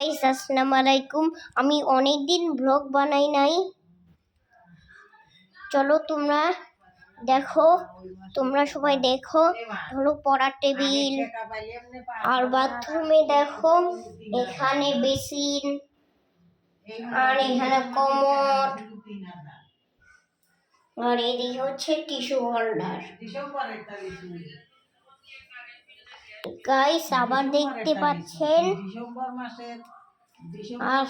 আসসালামু আলাইকুম আমি অনেক দিন ব্লগ বানাই নাই। চলো তোমরা দেখো, তোমরা সবাই দেখো। হলো পড়ার টেবিল আর বাথরুমে দেখো, এখানে বেসিন আর এখানে কমোড আর এদিকে হচ্ছে টিস্যু হোল্ডার। গাইস আবার দেখতে পাচ্ছেন। আর-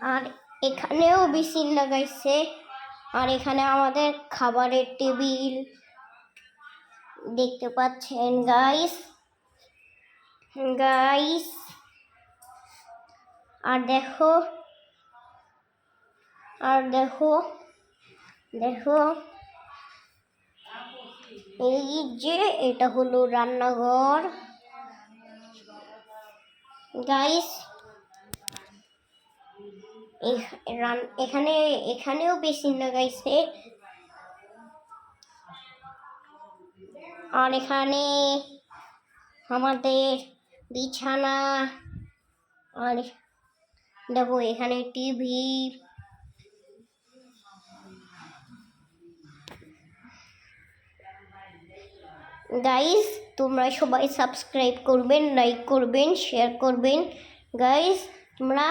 আর এখানেও বেসিন লাগাইছে। আর এখানে আমাদের খাবারের টেবিল দেখতে পাচ্ছেন গাইস গাইস আর দেখো আর দেখো দেখো। এই যে এটা হলো রান্নাঘর। গাইস এখানে এখানেও বেসিন লাগাইছে আর এখানে আমাদের বিছানা আর দেখো এখানে টিভি। গাইস তোমরা সবাই সাবস্ক্রাইব করবেন লাইক করবেন শেয়ার করবেন। গাইস তোমরা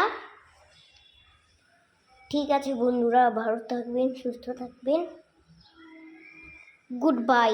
ঠিক আছে বন্ধুরা, ভালো থাকবেন, সুস্থ থাকবেন। Good bye